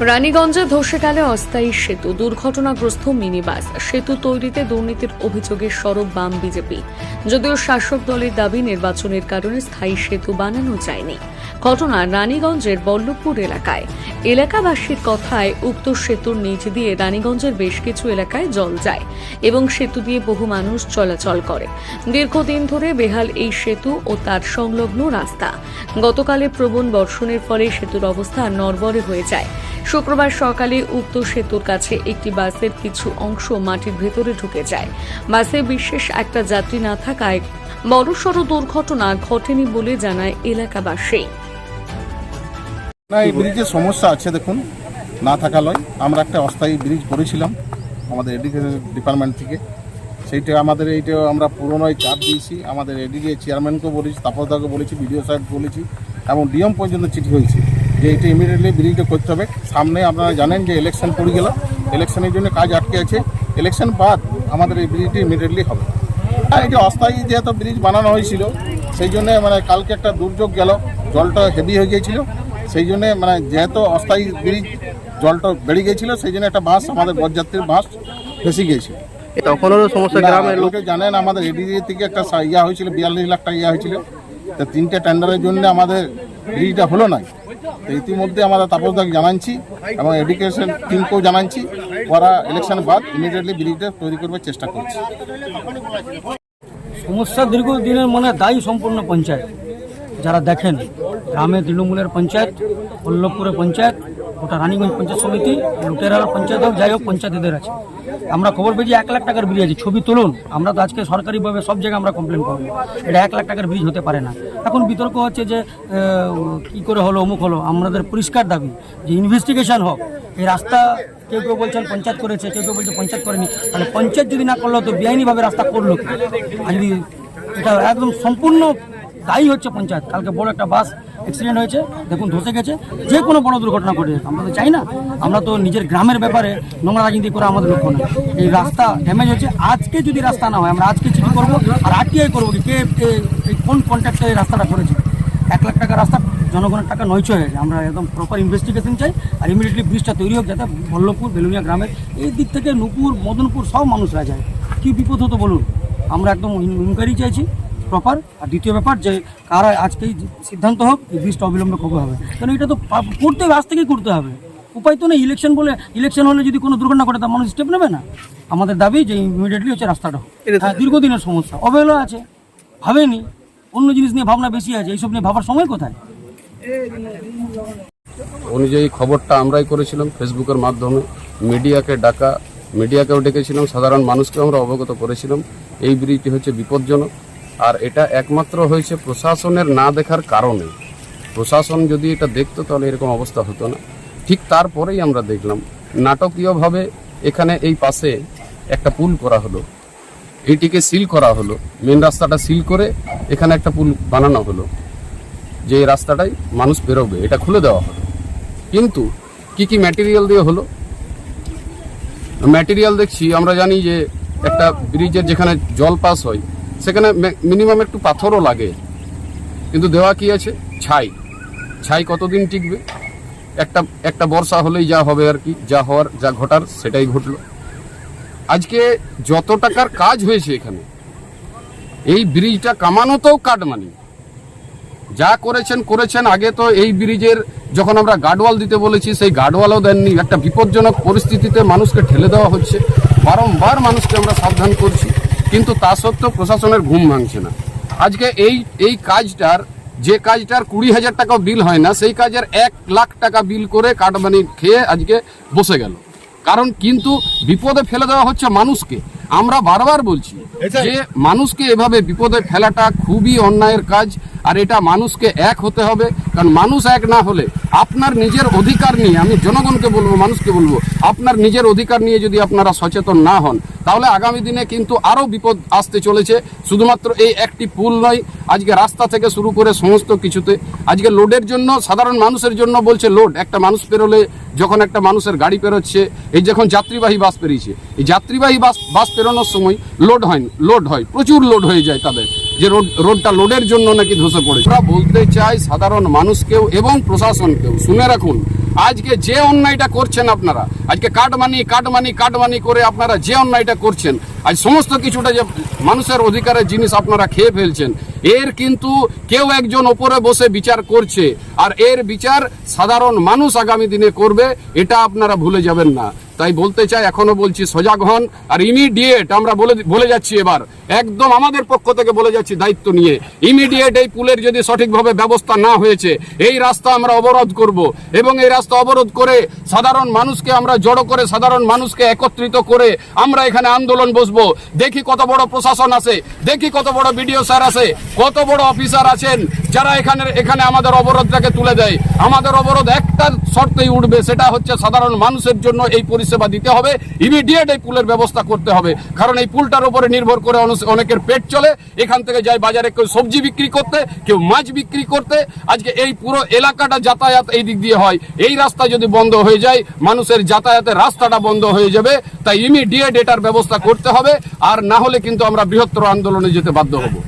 রানীগঞ্জে ধসে অস্থায়ী সেতু, দুর্ঘটনাগ্রস্ত মিনিবাস, সেতু তৈরিতে দুর্নীতির অভিযোগে সরব বাম বিজেপি। যদিও শাসক দলের দাবি নির্বাচনের কারণে স্থায়ী সেতু বানানো যায়নি। ঘটনা রানীগঞ্জের বল্লভপুর এলাকায়। এলাকাবাসীর কথায় উক্ত সেতুর নিচ দিয়ে রানীগঞ্জের বেশ কিছু এলাকায় জল যায় এবং সেতু দিয়ে বহু মানুষ চলাচল করে। দীর্ঘদিন ধরে বেহাল এই সেতু ও তার সংলগ্ন রাস্তা। গতকালে প্রবণ বর্ষণের ফলে সেতুর অবস্থা নরবরে হয়ে যায়। শুক্রবার সকালে উক্ত সেতুর কাছে একটি বাসের কিছু অংশ মাটির ভেতরে ঢুকে যায়। বাসে বিশেষ একটা যাত্রী না থাকায় বড়সড় দুর্ঘটনা ঘটেনি বলে জানায় এলাকাবাসী। না, এই ব্রিজের সমস্যা আছে, দেখুন। না থাকা লয়। আমরা একটা অস্থায়ী ব্রিজ করেছিলাম আমাদের এডুকেশন ডিপার্টমেন্ট থেকে। সেইটা আমাদের এইটা আমরা পুরোনোই চাপ দিয়েছি। আমাদের এডিকে চেয়ারম্যানকেও বলেছি তাপসদাকে বলেছি, বিডিও সাহেব বলেছি, এবং ডিএম পর্যন্ত চিঠি হয়েছে যে এটা ইমিডিয়েটলি ব্রিজটা করতে হবে। সামনে আপনারা জানেন যে ইলেকশন পড়ে গেল। ইলেকশনের জন্য কাজ আটকে আছে। ইলেকশন বাদ আমাদের এই ব্রিজটি ইমিডিয়েটলি হবে। হ্যাঁ এটা অস্থায়ী যেহেতু ব্রিজ বানানো হয়েছিল, সেই জন্য মানে কালকে একটা দুর্যোগ গেল। জলটা হেভি হয়ে গিয়েছিল। সেই জন্য মানে যেহেতু অস্থায়ী ব্রিজ জলটা বেড়ে গিয়েছিল সেই জন্য একটা বাস আমাদের বরযাত্রীর বাস ফেসে গিয়েছিল। তখনও সমস্যা গ্রামের লোকে জানেন আমাদের এডিজি থেকে একটা ইয়া হয়েছিল বিয়াল্লিশ লাখ টাকা ইয়া হয়েছিল। তো তিনটে টেন্ডারের জন্য আমাদের ব্রিজটা হলো না তো ইতিমধ্যে আমরা তাপসদাকে জানাচ্ছি এবং এডুকেশন টিমকেও জানাচ্ছি ওরা ইলেকশন বাদ ইমিডিয়েটলি ব্রিজটা তৈরি করবার চেষ্টা করছে। সমস্যা দীর্ঘদিনের মানে দায়ী সম্পূর্ণ পঞ্চায়েত। যারা দেখেন, গ্রামে তৃণমূলের পঞ্চায়েত বল্লভপুরের পঞ্চায়েত ওটা রানীগঞ্জ পঞ্চায়েত সমিতি লুটেরার পঞ্চায়েত হোক, যাই হোক পঞ্চায়েতদের আছে। আমরা খবর পেয়েছি এক লাখ টাকার ব্রিজ আছে। ছবি তুলুন, আমরা তো আজকে সরকারিভাবে সব জায়গায় আমরা কমপ্লেন করব। এটা এক লাখ টাকার ব্রিজ হতে পারে না। এখন বিতর্ক হচ্ছে যে কি করে হলো, অমুক হলো, আমাদের পরিষ্কার দাবি যে ইনভেস্টিগেশন হোক। এই রাস্তা কেউ কেউ বলছেন পঞ্চায়েত করেছে, কেউ কেউ বলছে পঞ্চায়েত করেনি। তাহলে পঞ্চায়েত যদি না করল, তো বেআইনিভাবে রাস্তা করল আর যদি এটা একদম সম্পূর্ণ দায়ী হচ্ছে পঞ্চায়েত। কালকে বড় একটা বাস অ্যাক্সিডেন্ট হয়েছে, দেখুন ধসে গেছে, যে কোনো বড় দুর্ঘটনা ঘটে। আমরা তো চাই না। আমরা তো নিজের গ্রামের ব্যাপারে নোংরা রাজনীতি করা আমাদের লক্ষ্য না এই রাস্তা ড্যামেজ হচ্ছে আজকে যদি রাস্তা না হয়, আমরা আজকে চিঠি করব আর আরটিআই করব কি কে এই কোন কন্ট্রাক্টর এই রাস্তাটা করেছে। এক লাখ টাকা রাস্তা, জনগণের টাকা নয়চ হয়ে গেছে আমরা একদম প্রপার ইনভেস্টিগেশন চাই আর ইমিডিয়েটলি ব্রিজটা তৈরি হোক যাতে বল্লভপুর বেলুনিয়া গ্রামের এই দিক থেকে নুপুর, মদনপুর সব মানুষরা যায়। কি বিপদ হতো বলুন? আমরা একদম ইনকোয়ারি চাইছি। প্রপার আর দ্বিতীয় ব্যাপার যে কারা আজকেই সিদ্ধান্ত হোক এই ব্রিজটা অবিলম্বে কবে হবে। কারণ এটা তো করতে হবে আজ থেকেই করতে হবে। উপায় তো নেই ইলেকশন বলে ইলেকশন হলে যদি কোনো দুর্ঘটনা ঘটে তা মানুষ স্টেপ নেবে না। আমাদের দাবি যে ইমিডিয়েটলি হচ্ছে রাস্তাটা হ্যাঁ দীর্ঘদিনের সমস্যা। অবহেলা আছে ভাবেনি অন্য জিনিস নিয়ে ভাবনা বেশি আছে এইসব নিয়ে ভাবার সময় কোথায়? অনুযায়ী খবরটা আমরাই করেছিলাম ফেসবুকের মাধ্যমে মিডিয়াকে ডাকা মিডিয়াকেও ডেকেছিলাম সাধারণ মানুষকে আমরা অবগত করেছিলাম। এই ব্রিজটি হচ্ছে বিপজ্জনক। আর এটা একমাত্র হয়েছে প্রশাসনের না দেখার কারণে। প্রশাসন যদি এটা দেখতো, তাহলে এরকম অবস্থা হতো না। ঠিক তারপরেই আমরা দেখলাম, নাটকীয়ভাবে এখানে এই পাশে একটা পুল করা হলো। এইটিকে সিল করা হলো। মেন রাস্তাটা সিল করে এখানে একটা পুল বানানো হলো। যে রাস্তাটাই মানুষ বেরোবে, এটা খুলে দেওয়া হলো। কিন্তু কি কি ম্যাটেরিয়াল দিয়ে হলো? ম্যাটেরিয়াল দেখছি, আমরা জানি যে একটা ব্রিজের যেখানে জল পাস হয় সেখানে মিনিমাম একটু পাথরও লাগে। কিন্তু দেওয়া কি আছে? ছাই। ছাই কতদিন টিকবে? একটা একটা বর্ষা হলেই যা হবে আর কি, যা হওয়ার, যা ঘটার, সেটাই ঘটলো। আজকে যত টাকার কাজ হয়েছে এখানে, এই ব্রিজটা কামানো কামানোতেও কাটমানি যা করেছেন করেছেন, আগে তো এই ব্রিজের যখন আমরা গার্ডওয়াল দিতে বলেছি, সেই গার্ডওয়ালও দেননি। একটা বিপজ্জনক পরিস্থিতিতে মানুষকে ঠেলে দেওয়া হচ্ছে। বারংবার মানুষকে আমরা সাবধান করছি। কিন্তু তা সত্ত্বেও প্রশাসনের ঘুম ভাঙছে না। আজকে এই এই কাজটার যে কাজটার কুড়ি হাজার টাকা বিল হয় না সেই কাজের এক লাখ টাকা বিল করে কাটমানি খেয়ে আজকে বসে গেল। কারণ কিন্তু বিপদে ফেলে দেওয়া হচ্ছে মানুষকে। আমরা বারবার বলছি যে মানুষকে এভাবে বিপদে ফেলাটা খুবই অন্যায়ের কাজ। আর এটা মানুষকে এক হতে হবে, কারণ মানুষ এক না হলে আপনার নিজের অধিকার নিয়ে, আমি জনগণকে বলব, মানুষকে বলব, আপনার নিজের অধিকার নিয়ে যদি আপনারা সচেতন না হন, তাহলে আগামী দিনে কিন্তু আরও বিপদ আসতে চলেছে। শুধুমাত্র এই একটি পুল নয়, আজকে রাস্তা থেকে শুরু করে সমস্ত কিছুতে। আজকে লোডের জন্য, সাধারণ মানুষের জন্য বলছে লোড, একটা মানুষ পেরোলে যখন একটা মানুষের গাড়ি পেরোচ্ছে, এই যখন যাত্রীবাহী বাস পেরিয়েছে, এই যাত্রীবাহী বাস বাস পেরোনোর সময় লোড হয় লোড হয়, প্রচুর লোড হয়ে যায় তাদের। যে রোড, রোডটা লোডের জন্য নাকি ধসে পড়েছে। আমরা বলতে চাই সাধারণ মানুষকেও এবং প্রশাসনকেও, শুনে রাখুন, আজকে যে অন্যায়টা করছেন আপনারা, আজকে কাটমানি কাটমানি কাটমানি করে আপনারা যে অন্যায়টা করছেন, আজ সমস্ত কিছুটা যে মানুষের অধিকারের জিনিস আপনারা খেয়ে ফেলছেন, এর কিন্তু কেউ একজন ওপরে বসে বিচার করছে, আর এর বিচার সাধারণ মানুষ আগামী দিনে করবে, এটা আপনারা ভুলে যাবেন না। তাই বলতে চাই, এখনও বলছি, সজাগ হন আর ইমিডিয়েট আমরা বলে বলে যাচ্ছি এবার। একদম আমাদের পক্ষ থেকে বলে যাচ্ছি দায়িত্ব নিয়ে। ইমিডিয়েট এই পুলের যদি সঠিকভাবে ব্যবস্থা না হয়েছে, এই রাস্তা আমরা অবরোধ করব এবং এই রাস্তা অবরোধ করে সাধারণ মানুষকে আমরা জড়ো করে, সাধারণ মানুষকে একত্রিত করে আমরা এখানে আন্দোলন বসবো। দেখি কত বড় প্রশাসন আছে, দেখি কত বড় বিডিও স্যার আছে, কত বড় অফিসার আছেন যারা এখানে এখানে আমাদের অবরোধটাকে তুলে দেয়, আমাদের অবরোধ একটা শর্তেই উঠবে, সেটা হচ্ছে সাধারণ মানুষের জন্য এই পরিষেবা দিতে হবে ইমিডিয়েট এই পুলের ব্যবস্থা করতে হবে। কারণ এই পুলটার উপরে নির্ভর করে অনেক- অনেকের পেট চলে, এখান থেকে যায় বাজারে কেউ সবজি বিক্রি করতে, কেউ মাছ বিক্রি করতে। আজকে এই পুরো এলাকাটা যাতায়াত এই দিক দিয়ে হয়। এই রাস্তা যদি বন্ধ হয়ে যায়, মানুষের যাতায়াতের রাস্তাটা বন্ধ হয়ে যাবে, তাই ইমিডিয়েট এটার ব্যবস্থা করতে হবে, আর না হলে কিন্তু আমরা বৃহত্তর আন্দোলনে যেতে বাধ্য হব।